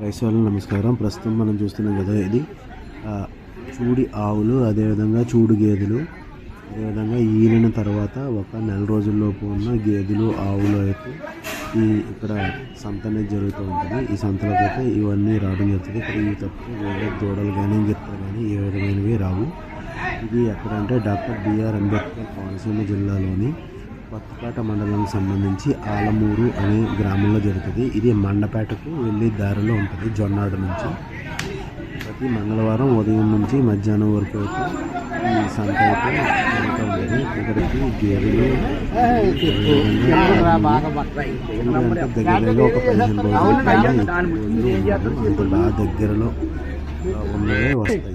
రైతులకు నమస్కారం. ప్రస్తుతం మనం చూస్తున్నాం కదా ఇది. చూడి ఆవులు అదేవిధంగా చూడు గేదెలు అదేవిధంగా ఈలిన తర్వాత ఒక నెల రోజుల్లోపు ఉన్న గేదెలు ఆవులు అయితే ఈ ఇక్కడ సంత అనేది జరుగుతూ ఉంటుంది. ఈ సంతలోకి అయితే ఇవన్నీ రావడం జరుగుతుంది. ఇక్కడ ఈ తప్పితే వేరే దూడలు కానీ గిత్తలు కానీ ఏ విధమైనవి రావు. ఇది ఎక్కడంటే డాక్టర్ బిఆర్ అంబేద్కర్ కోనసీమ జిల్లాలోని కొత్తపేట మండలానికి సంబంధించి ఆలమూరు అనే గ్రామంలో జరుగుతుంది. ఇది మండపేటకు వెళ్ళే దారిలో ఉంటుంది జొన్నాడు నుంచి. ప్రతి మంగళవారం ఉదయం నుంచి మధ్యాహ్నం వరకు అయితే ఈ సంత అయితే జరుగుతూ ఉంటుంది ఇక్కడికి గేదెలు అంటే దగ్గరగా ఒక పదిహేను రోజుల పైన దగ్గరలో ఉన్నవే వస్తాయి.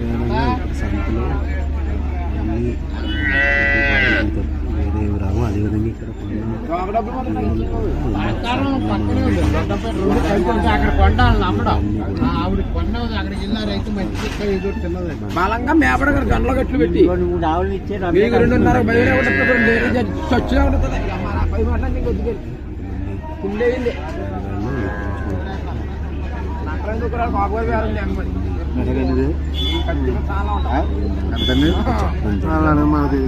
ప్రయాణంగా సంతలో అన్ని వేరేవి రావు అదేవిధంగా ఇక్కడ బలంగా మేపడ గంటల గట్లు పెట్టి. ఆవులు ఇచ్చారు రెండున్నర చచ్చుగా ఉంటుంది